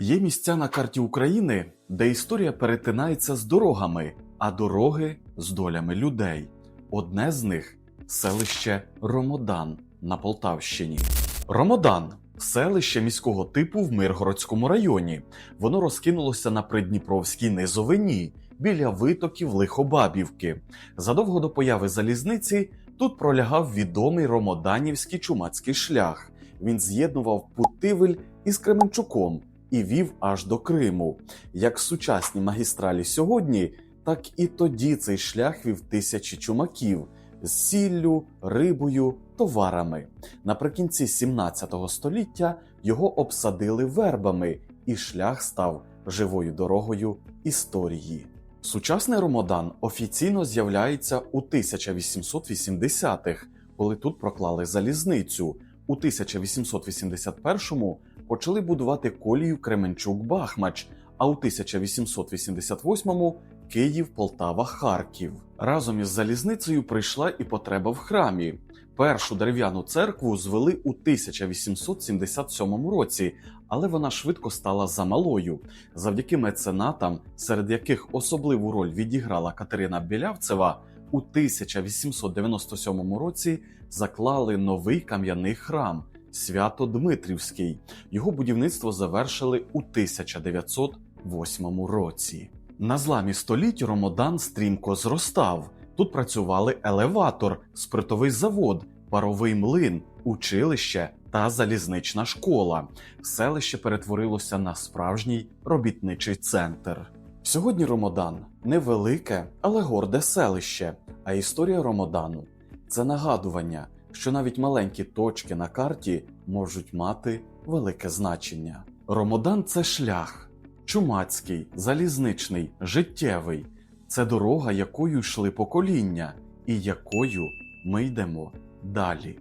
Є місця на карті України, де історія перетинається з дорогами, а дороги з долями людей. Одне з них селище Ромодан на Полтавщині. Ромодан селище міського типу в Миргородському районі. Воно розкинулося на придніпровській низовині біля витоків Лихобабівки. Задовго до появи залізниці тут пролягав відомий Ромоданівський чумацький шлях. Він з'єднував Путивель із Кременчуком і вів аж до Криму. Як сучасні магістралі сьогодні, так і тоді цей шлях вів тисячі чумаків з сіллю, рибою, товарами. Наприкінці 17 століття його обсадили вербами, і шлях став живою дорогою історії. Сучасний Ромодан офіційно з'являється у 1880-х, коли тут проклали залізницю. У 1881-му почали будувати колію Кременчук-Бахмач, а у 1888-му Київ, Полтава, Харків. Разом із залізницею прийшла і потреба в храмі. Першу дерев'яну церкву звели у 1877 році, але вона швидко стала замалою. Завдяки меценатам, серед яких особливу роль відіграла Катерина Білявцева, у 1897 році заклали новий кам'яний храм Свято-Дмитрівський. Його будівництво завершили у 1908 році. На зламі століть Ромодан стрімко зростав. Тут працювали елеватор, спиртовий завод, паровий млин, училище та залізнична школа. Селище перетворилося на справжній робітничий центр. Сьогодні Ромодан невелике, але горде селище. А історія Ромодану це нагадування, що навіть маленькі точки на карті можуть мати велике значення. Ромодан це шлях, чумацький, залізничний, життєвий. Це дорога, якою йшли покоління, і якою ми йдемо далі.